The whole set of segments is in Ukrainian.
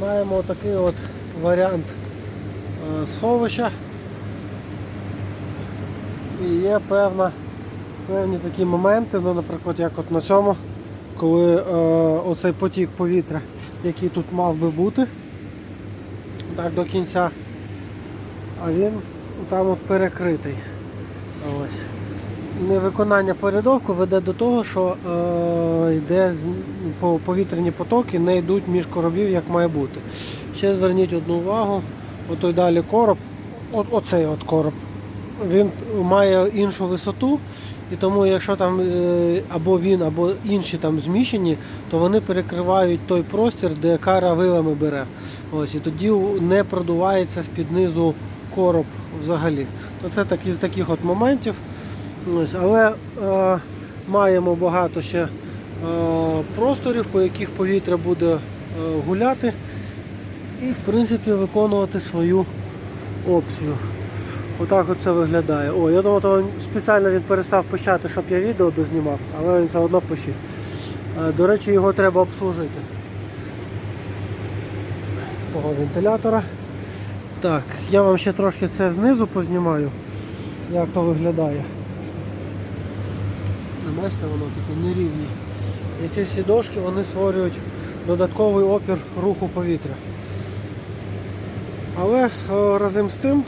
маємо такий от варіант е, сховища. І є певна, певні такі моменти, ну, наприклад, як от на цьому, коли е, оцей потік повітря, який тут мав би бути, так до кінця, а він там от перекритий. Ось. Невиконання передовку веде до того, що е, йде з- по повітряні потоки не йдуть між коробів, як має бути. Ще зверніть одну увагу, отой далі короб, от, оцей от короб, він має іншу висоту, і тому якщо там е, або він, або інші там зміщені, то вони перекривають той простір, де кара вилами бере. Ось, і тоді не продувається з-під низу короб взагалі. То це такі з таких от моментів. Ось, але е, маємо багато ще е, просторів, по яких повітря буде е, гуляти і в принципі виконувати свою опцію. Отак от це виглядає. О, я думав, то спеціально він перестав пищати, щоб я відео дознімав, але він все одно пищить. Е, До речі, його треба обслужити. Того вентилятора. Так, я вам ще трошки це знизу познімаю, як то виглядає. Бачите, воно таке нерівні. І ці дошки вони створюють додатковий опір руху повітря. Але е, разом з тим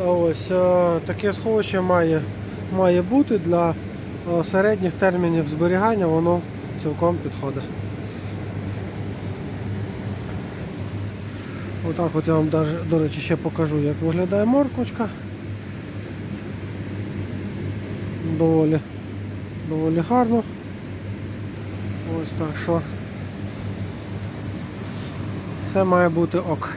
е, ось е, таке сховище має, має бути для середніх термінів зберігання, воно цілком підходить. Отак от я вам до речі ще покажу, як виглядає морквочка. Доволі, доволі гарно. Ось так що. Все має бути ок.